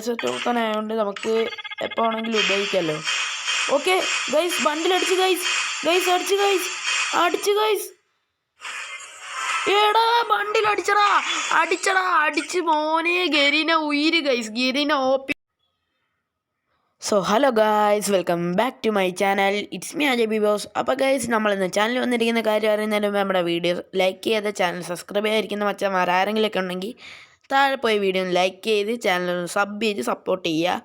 Universal token ആയതുകൊണ്ട് നമുക്ക് എപ്പോൾ വേണമെങ്കിലും ഉപയോഗിക്കാമല്ലോ ഓക്കെ ഗൈസ് ബണ്ടിലടിച്ച് ഗൈസ് ഗൈസ് അടിച്ച് ഗൈസ് അടിച്ച് ഗൈസ് എടാ ബണ്ടിൽ അടിച്ചടാ അടിച്ചടാ അടിച്ച് മോനെ. Garena ഉയിര് guys Garena OP so hello guys welcome back to my channel it's me Ajay B boss അപ്പോൾ ഗൈസ് നമ്മൾ ഇന്ന് ചാനൽ വന്നിരിക്കുന്ന കാര്യം അറിയുന്നതിന് മുമ്പ് നമ്മുടെ വീഡിയോ ലൈക്ക് ചെയ്ത് ചാനൽ സബ്സ്ക്രൈബ് ചെയ്യാതിരിക്കുന്ന മച്ചന്മാർ ആരെങ്കിലുമൊക്കെ ഉണ്ടെങ്കിൽ താഴെ പോയി വീഡിയോ ലൈക്ക് ചെയ്ത് ചാനൽ സബ് ചെയ്ത് സപ്പോർട്ട് ചെയ്യുക.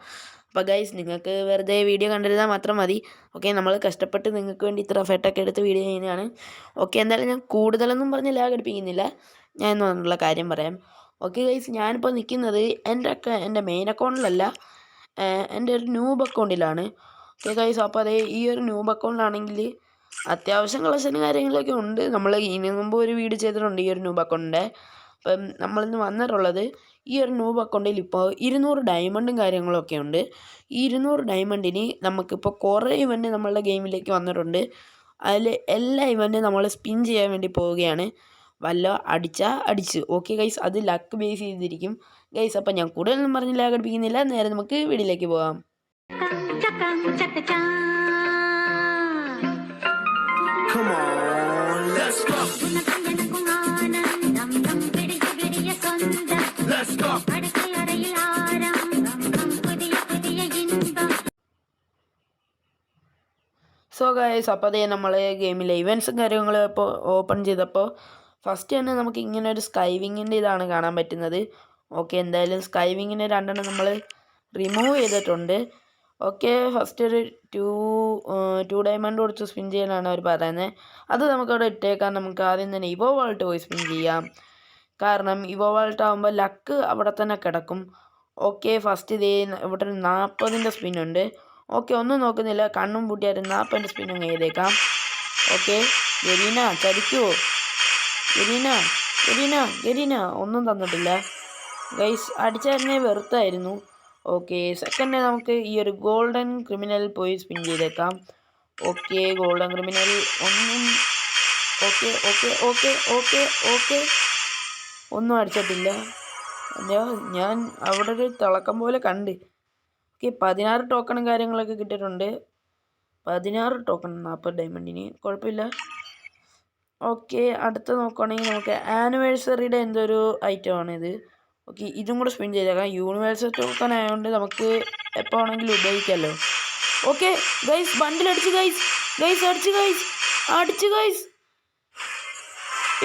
അപ്പോൾ ഗൈസ് നിങ്ങൾക്ക് വെറുതെ വീഡിയോ കണ്ടിരുന്നാൽ മാത്രം മതി. ഓക്കെ നമ്മൾ കഷ്ടപ്പെട്ട് നിങ്ങൾക്ക് വേണ്ടി ഇത്ര എഫേർട്ടൊക്കെ എടുത്ത് വീഡിയോ ചെയ്യുന്നതാണ്. ഓക്കെ എന്തായാലും ഞാൻ കൂടുതലൊന്നും പറഞ്ഞ് ലാഗ് അടിപ്പിക്കുന്നില്ല. ഞാൻ എന്ന് കാര്യം പറയാം. ഓക്കെ ഗൈസ് ഞാനിപ്പോൾ നിൽക്കുന്നത് എന്റെ അക്ക എന്റെ മെയിൻ അക്കൗണ്ടിലല്ല എന്റെ ഒരു ന്യൂബ് അക്കൗണ്ടിലാണ് ഓക്കെ ഗൈസ് അപ്പോൾ അതേ ഈ ഒരു ന്യൂബ് അക്കൗണ്ടിലാണെങ്കിൽ അത്യാവശ്യം കളക്ഷനും കാര്യങ്ങളൊക്കെ ഉണ്ട്. നമ്മൾ ഇനി മുമ്പ് ഒരു വീഡിയോ ചെയ്തിട്ടുണ്ട് ഈ ഒരു ന്യൂബ് അക്കൗണ്ടിന്റെ അപ്പം നമ്മളിന്ന് വന്നിട്ടുള്ളത് ഈ ഒരു നൂബ് അക്കൗണ്ടിൽ ഇപ്പോൾ ഇരുന്നൂറ് ഡയമണ്ടും കാര്യങ്ങളൊക്കെ ഉണ്ട്. ഈ ഇരുന്നൂറ് ഡയമണ്ടിന് നമുക്കിപ്പോൾ കുറേ ഇവന്റ് നമ്മളുടെ ഗെയിമിലേക്ക് വന്നിട്ടുണ്ട്. അതിൽ എല്ലാ ഇവന്റും നമ്മൾ സ്പിൻ ചെയ്യാൻ വേണ്ടി പോവുകയാണ്. വല്ല അടിച്ചാൽ അടിച്ച്. ഓക്കെ ഗൈസ് അത് ലക്ക് ബേസ് ചെയ്തിരിക്കും. ഗൈസ് അപ്പം ഞാൻ കൂടുതലൊന്നും പറഞ്ഞ് ലാഗ് അടിപ്പിക്കുന്നില്ല. നേരെ നമുക്ക് വീട്ടിലേക്ക് പോകാം. Come on, let's go, guys അപ്പോൾ അതേ നമ്മൾ ഗെയിമിലെ ഇവൻസും കാര്യങ്ങളും ഇപ്പോൾ ഓപ്പൺ ചെയ്തപ്പോൾ ഫസ്റ്റ് തന്നെ നമുക്ക് ഇങ്ങനെ ഒരു സ്കൈവിങ്ങിന്റെ ഇതാണ് കാണാൻ പറ്റുന്നത്. ഓക്കെ എന്തായാലും സ്കൈവിങ്ങിന് രണ്ടെണ്ണം നമ്മൾ റിമൂവ് ചെയ്തിട്ടുണ്ട്. ഓക്കെ ഫസ്റ്റ് ഒരു ടു ടു ഡയമണ്ട് കൊടുത്ത് സ്പിൻ ചെയ്യാനാണ് അവർ പറയുന്നത് അത് നമുക്കവിടെ ഇട്ടേക്കാം. നമുക്ക് ആദ്യം തന്നെ ഇവോ വാൾട്ട് പോയി സ്പിൻ ചെയ്യാം. കാരണം ഇവോ വാൾട്ട് ആകുമ്പോൾ ലക്ക് അവിടെ തന്നെ കിടക്കും. ഓക്കെ ഫസ്റ്റ് ഇതേ ഇവിടെ ഒരു നാൽപ്പതിന്റെ സ്പിൻ ഉണ്ട്. ഓക്കെ ഒന്നും നോക്കുന്നില്ല. കണ്ണും പൂട്ടിയായിട്ട് നാൽപ്പതിന്റെ സ്പിൻ അങ്ങ് ചെയ്തേക്കാം. ഓക്കെ ഗരീന ചതിക്കുവോ ഗരീന ഗരീന ഗരീന. ഒന്നും തന്നിട്ടില്ല. ഗൈസ് അടിച്ചായിരുന്നേ വെറുത്തായിരുന്നു. ഓക്കെ സെക്കൻഡ് നമുക്ക് ഈ ഒരു ഗോൾഡൻ ക്രിമിനൽ പോയി സ്പിൻ ചെയ്തേക്കാം. ഓക്കെ ഗോൾഡൻ ക്രിമിനൽ ഒന്നും okay okay okay okay okay. ഒന്നും അടിച്ചിട്ടില്ല. ഞാൻ അവിടെ ഒരു തിളക്കം പോലെ കണ്ട്. ഓക്കെ പതിനാറ് ടോക്കണും കാര്യങ്ങളൊക്കെ കിട്ടിയിട്ടുണ്ട്. പതിനാറ് ടോക്കൺ നാൽപ്പത് ഡയമണ്ടിന് കുഴപ്പമില്ല. ഓക്കെ അടുത്ത നോക്കുകയാണെങ്കിൽ നമുക്ക് ആനിവേഴ്സറിയുടെ എന്തൊരു ഐറ്റമാണിത് ഓക്കെ ഇതും? കൂടെ സ്പിൻ ചെയ്തേക്കാം. യൂണിവേഴ്സൽ ടോക്കൺ ആയതുകൊണ്ട് നമുക്ക് എപ്പോൾ വേണമെങ്കിലും ഉപയോഗിക്കാമല്ലോ ഓക്കെ ഗൈസ് ബണ്ടിലടിച്ച് ഗൈസ് ഗൈസ് അടിച്ച് ഗൈസ് അടിച്ച് ഗൈസ്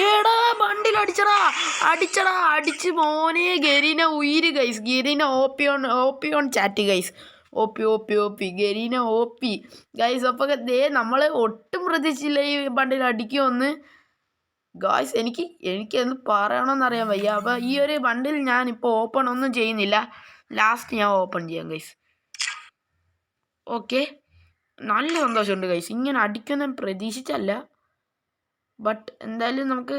എടാ ബണ്ടിൽ അടിച്ചടാ അടിച്ചടാ അടിച്ച് മോനെ Garena ഉയിര് guys Garena OP on OP on chat guys OP OP OP Garena OP guys അപ്പോൾ ദേ നമ്മൾ ഒട്ടും പ്രതീക്ഷിച്ചില്ല ഈ ബണ്ടിൽ അടിക്കുമെന്ന്. ഗായ്സ് എനിക്ക് എനിക്ക് എന്ത് പറയണമെന്നറിയാൻ വയ്യ. അപ്പോൾ ഈ ഒരു ബണ്ടിൽ ഞാനിപ്പോൾ ഓപ്പൺ ഒന്നും ചെയ്യുന്നില്ല. ലാസ്റ്റ് ഞാൻ ഓപ്പൺ ചെയ്യാം ഗൈസ് ഓക്കെ നല്ല സന്തോഷമുണ്ട് ഗൈസ് ഇങ്ങനെ അടിക്കുന്ന പ്രതീക്ഷിച്ചല്ല. ബട്ട് എന്തായാലും നമുക്ക്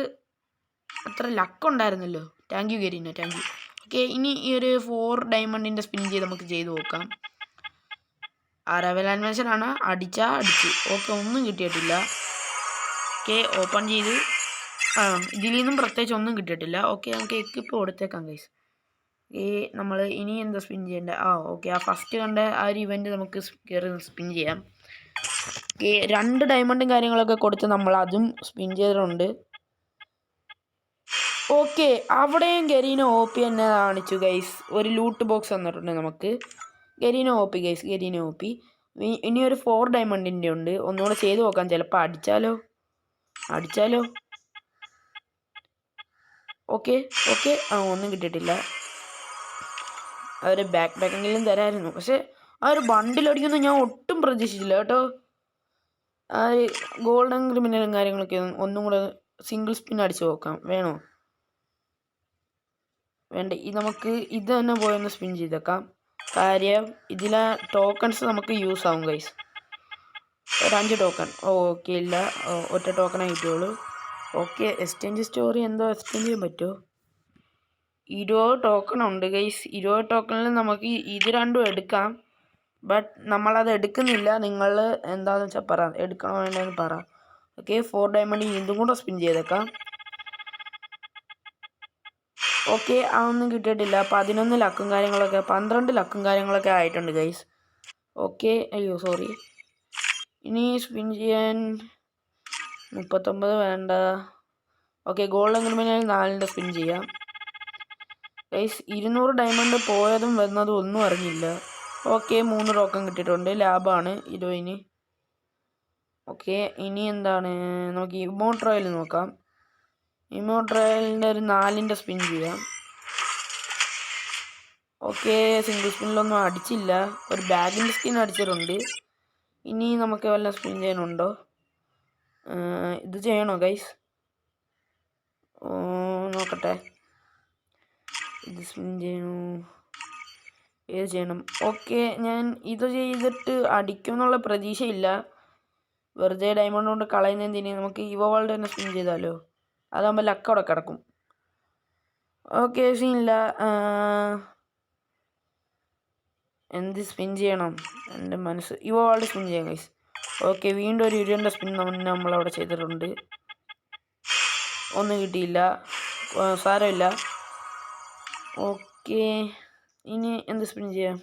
അത്ര ലക്ക് ഉണ്ടായിരുന്നല്ലോ. Thank you Garena thank you okay ഇനി ഈ ഒരു ഫോർ ഡയമണ്ടിന്റെ സ്പിൻ ചെയ്ത് നമുക്ക് ചെയ്ത് നോക്കാം. റെവൽ ആണ് അടിച്ചാൽ അടിച്ച്. ഓക്കെ ഒന്നും കിട്ടിയിട്ടില്ല. ഓക്കെ ഓപ്പൺ ചെയ്ത്. ആ ഇതിൽ നിന്നും പ്രത്യേകിച്ച് ഒന്നും കിട്ടിയിട്ടില്ല. ഓക്കെ നമുക്ക് എക്കിപ്പ് കൊടുത്തേക്കാം ഗൈസ് ഈ നമ്മൾ ഇനി എന്താ സ്പിൻ ചെയ്യേണ്ടത്? ആ ഓക്കെ ആ ഫസ്റ്റ് കണ്ട ആ ഒരു ഇവന്റ് നമുക്ക് കയറി സ്പിൻ ചെയ്യാം. രണ്ട് ഡയമണ്ടും കാര്യങ്ങളൊക്കെ കൊടുത്ത് നമ്മൾ അതും സ്പിൻ ചെയ്തിട്ടുണ്ട്. ഓക്കെ അവിടെയും ഗരീന ഒ പി തന്നെ കാണിച്ചു ഗൈസ് ഒരു ലൂട്ട് ബോക്സ് തന്നിട്ടുണ്ട് നമുക്ക്. Garena O P guys Garena O P ഇനി ഒരു ഫോർ ഡയമണ്ടിന്റെ ഉണ്ട്. ഒന്നുകൂടെ ചെയ്ത് നോക്കാം. ചിലപ്പോൾ അടിച്ചാലോ? അടിച്ചാലോ? ഓക്കെ ഓക്കെ ആ ഒന്നും കിട്ടിയിട്ടില്ല. അവർ ബാക്ക് ബാക്കെങ്കിലും തരാമായിരുന്നു പക്ഷേ ആ ഒരു ബണ്ടിലടിക്കുന്നു ഞാൻ ഒട്ടും പ്രതീക്ഷിച്ചില്ല കേട്ടോ. ആ ഒരു ഗോൾഡൻ ക്രിമിനലും കാര്യങ്ങളൊക്കെ ഒന്നും കൂടെ സിംഗിൾ സ്പിൻ അടിച്ച് നോക്കാം. വേണോ? വേണ്ട. ഇത് നമുക്ക് ഇത് തന്നെ പോയൊന്ന് സ്പിൻ ചെയ്തേക്കാം. കാര്യം ഇതിലെ ടോക്കൺസ് നമുക്ക് യൂസ് ആവും ഗൈസ് ഒരു അഞ്ച് ടോക്കൺ. ഓക്കെ ഇല്ല. ഒറ്റ ടോക്കണേ കിട്ടുള്ളൂ ഓക്കെ എക്സ്ചേഞ്ച് സ്റ്റോറി എന്തോ എക്സ്ചേഞ്ച് ചെയ്യാൻ പറ്റുമോ? ഇരുപത് ടോക്കൺ ഉണ്ട് ഗൈസ് ഇരുപത് ടോക്കണിൽ നമുക്ക് ഇത് രണ്ടും എടുക്കാം. ബട്ട് നമ്മളത് എടുക്കുന്നില്ല. നിങ്ങൾ എന്താണെന്ന് വെച്ചാൽ പറ. എടുക്കണോ വേണ്ടെന്ന് പറ. ഓക്കെ ഫോർ ഡയമണ്ട് വീണ്ടും കൂടെ സ്പിൻ ചെയ്തേക്കാം. ഓക്കെ അതൊന്നും കിട്ടിയിട്ടില്ല. പതിനൊന്ന് ലക്കും കാര്യങ്ങളൊക്കെ പന്ത്രണ്ട് ലക്കും കാര്യങ്ങളൊക്കെ ആയിട്ടുണ്ട് ഗൈസ് ഓക്കെ അയ്യോ സോറി ഇനി സ്പിൻ ചെയ്യാൻ മുപ്പത്തൊമ്പത് വേണ്ട. ഓക്കെ ഗോൾഡ് എങ്ങനെ നാലിന്റെ സ്പിൻ ചെയ്യാം. ഗൈസ് ഇരുന്നൂറ് ഡയമണ്ട് പോയതും വരുന്നതും ഒന്നും അറിഞ്ഞില്ല. ഓക്കെ മൂന്ന് റോക്കം കിട്ടിയിട്ടുണ്ട്. ലാബാണ്. ഇരുപതിന് ഓക്കെ ഇനി എന്താണ്? നമുക്ക് ഇമോട്ട് റോയൽ നോക്കാം. ഇമോട്ട് റോയലിന്റെ ഒരു നാലിന്റെ സ്പിൻ ചെയ്യാം. ഓക്കെ സിംഗിൾ സ്പിന്നിലൊന്നും അടിച്ചില്ല. ഒരു ബാഗിന്റെ സ്കിൻ അടിച്ചിട്ടുണ്ട്. ഇനി നമുക്ക് വല്ല സ്പിൻ ചെയ്യാനുണ്ടോ? ഇത് ചെയ്യണോ ഗൈസ് നോക്കട്ടെ. ഇത് സ്പിൻ ചെയ്യണോ? ഏത് ചെയ്യണം. ഓക്കെ ഞാൻ ഇത് ചെയ്തിട്ട് അടിക്കും എന്നുള്ള പ്രതീക്ഷയില്ല. വെറുതെ ഡയമണ്ട് കൊണ്ട് കളയുന്നതിന് നമുക്ക് ഇവ വേൾഡ് തന്നെ സ്പിൻ ചെയ്താലോ? അതാകുമ്പോൾ ലക്ക് അവിടെ കിടക്കും. ഓക്കെ സീനില്ല എന്ത് സ്പിൻ ചെയ്യണം? എന്റെ മനസ്സ്. ഇവ വേൾഡ് സ്പിൻ ചെയ്യാം ഗൈസ് ഓക്കെ വീണ്ടും ഒരു ഇരുണ്ട സ്പിൻ നമ്മളവിടെ ചെയ്തിട്ടുണ്ട്. ഒന്നും കിട്ടിയില്ല. സാരമില്ല. ഓക്കെ. ഇനി എന്ത് സ്പിൻ ചെയ്യാം?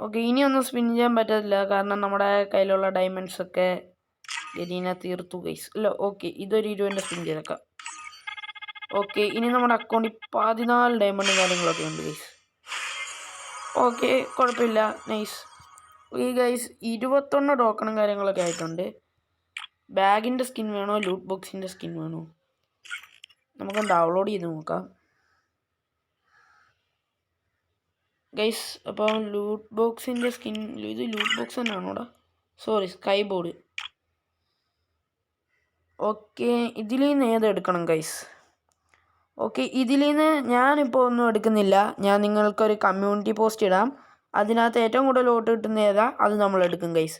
ഓക്കെ ഒന്നും സ്പിൻ ചെയ്യാൻ പറ്റത്തില്ല. കാരണം നമ്മുടെ കയ്യിലുള്ള ഡയമണ്ട്സ് ഒക്കെ ഗരീന തീർത്തു ഗൈസ് അല്ല ഓക്കെ ഇതൊരു ഇരുപതിന്റെ സ്പിൻ ചെയ്തേക്കാം. ഓക്കെ ഇനി നമ്മുടെ അക്കൗണ്ടിൽ പതിനാല് ഡയമണ്ടും കാര്യങ്ങളൊക്കെ ഉണ്ട് ഗൈസ് ഓക്കെ കുഴപ്പമില്ല നൈസ് ഈ ഗൈസ് ഇരുപത്തൊന്ന് ടോക്കണും കാര്യങ്ങളൊക്കെ ആയിട്ടുണ്ട്. ബാഗിന്റെ സ്കിൻ വേണോ? ലൂട്ട് ബോക്സിന്റെ സ്കിൻ വേണോ? നമുക്ക് ഡൗൺലോഡ് ചെയ്ത് നോക്കാം. ഗൈസ് അപ്പോൾ ലൂട്ട് ബോക്സിന്റെ സ്കിൻ ഇത് ലൂട്ട് ബോക്സ് തന്നെയാണോടാ സോറി സ്കൈ ബോർഡ് ഓക്കെ ഇതിൽ നിന്ന് ഏതെടുക്കണം ഗൈസ് ഓക്കെ ഇതിൽ നിന്ന് ഞാനിപ്പോൾ ഒന്നും എടുക്കുന്നില്ല. ഞാൻ നിങ്ങൾക്കൊരു കമ്മ്യൂണിറ്റി പോസ്റ്റ് ഇടാം. അതിനകത്ത് ഏറ്റവും കൂടുതൽ വോട്ട് കിട്ടുന്ന ഏതാ? അത് നമ്മൾ എടുക്കും ഗൈസ്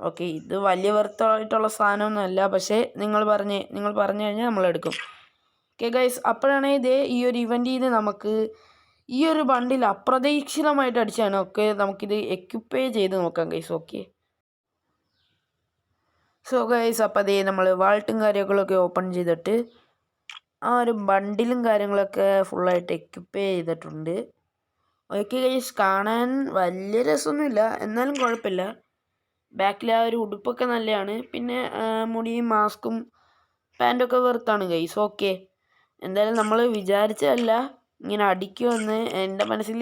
ഓക്കെ ഇത് വലിയ വെറുത്തായിട്ടുള്ള സാധനമൊന്നുമല്ല പക്ഷേ നിങ്ങൾ പറഞ്ഞ് നിങ്ങൾ പറഞ്ഞു കഴിഞ്ഞാൽ നമ്മൾ എടുക്കും. ഓക്കെ ഗൈസ് അപ്പോഴാണ് ഇതേ ഈ ഒരു ഇവന്റിൽ നിന്ന് നമുക്ക് ഈ ഒരു ബണ്ടിൽ അപ്രതീക്ഷിതമായിട്ട് അടിച്ചാണ് ഒക്കെ നമുക്കിത് എക്യുപ്പേ ചെയ്ത് നോക്കാം ഗൈസ് ഓക്കെ സോ ഗൈസ് അപ്പോൾ അതേ നമ്മൾ വാൾട്ടും കാര്യങ്ങളൊക്കെ ഓപ്പൺ ചെയ്തിട്ട് ആ ഒരു ബണ്ടിലും കാര്യങ്ങളൊക്കെ ഫുള്ളായിട്ട് എക്യുപ്പേ ചെയ്തിട്ടുണ്ട്. ഓക്കെ ഗൈസ് കാണാൻ വലിയ രസമൊന്നുമില്ല എന്നാലും കുഴപ്പമില്ല. ബാക്കിൽ ആ ഒരു ഉടുപ്പൊക്കെ നല്ലതാണ് പിന്നെ മുടിയും മാസ്കും പാന്റൊക്കെ വെറുത്താണ് ഗൈസ് ഓക്കെ എന്തായാലും നമ്മൾ വിചാരിച്ചതല്ല. ഇങ്ങനെ അടിക്കുമെന്ന് എന്റെ മനസ്സിൽ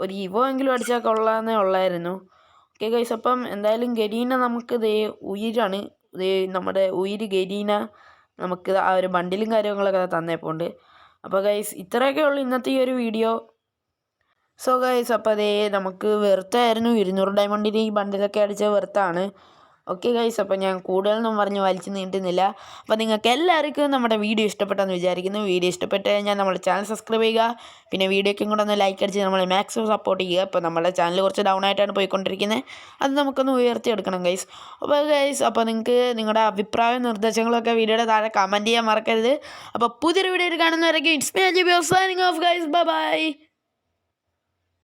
ഒരു ഇവോ എങ്കിലും അടിച്ചാൽ കൊള്ളാമെന്നേ ഉള്ളായിരുന്നു. ഓക്കെ ഗൈസ് അപ്പം എന്തായാലും ഗരീന നമുക്ക് ദേ ഉയിരാണ്. ദേ നമ്മുടെ ഉയിര് ഗരീന നമുക്ക് ആ ഒരു ബണ്ടിലും കാര്യങ്ങളൊക്കെ തന്നേപ്പോണ്ട്. അപ്പോൾ ഗൈസ് ഇത്രയൊക്കെ ഉള്ളൂ ഇന്നത്തെ ഈ ഒരു വീഡിയോ. സോ ഗൈസ് അപ്പോൾ അതേ നമുക്ക് വെറുത്തായിരുന്നു. ഇരുന്നൂറ് ഡയമണ്ടിന്റെ ഈ ബണ്ടിലൊക്കെ അടിച്ച വെറുത്താണ്. ഓക്കെ ഗൈസ് അപ്പോൾ ഞാൻ കൂടുതലൊന്നും പറഞ്ഞ് വലിച്ചു നീട്ടുന്നില്ല. അപ്പോൾ നിങ്ങൾക്ക് എല്ലാവർക്കും നമ്മുടെ വീഡിയോ ഇഷ്ടപ്പെട്ടെന്ന് വിചാരിക്കുന്നു. വീഡിയോ ഇഷ്ടപ്പെട്ട് കഴിഞ്ഞാൽ നമ്മുടെ ചാനൽ സബ്സ്ക്രൈബ് ചെയ്യുക. പിന്നെ വീഡിയോയ്ക്കും കൂടെ ഒന്ന് ലൈക്ക് അടിച്ച് നമ്മളെ മാക്സിമം സപ്പോർട്ട് ചെയ്യുക. അപ്പോൾ നമ്മുടെ ചാനൽ കുറച്ച് ഡൗൺ ആയിട്ടാണ് പോയിക്കൊണ്ടിരിക്കുന്നത്. അത് നമുക്കൊന്ന് ഉയർത്തിയെടുക്കണം ഗൈസ് അപ്പോൾ ഗൈസ് അപ്പോൾ നിങ്ങൾക്ക് നിങ്ങളുടെ അഭിപ്രായവും നിർദ്ദേശങ്ങളൊക്കെ വീഡിയോയുടെ താഴെ കമന്റ് ചെയ്യാൻ മറക്കരുത്. അപ്പോൾ പുതിയൊരു വീഡിയോയിൽ കാണുന്നവരൊക്കെ it's me Aji off guys bye bye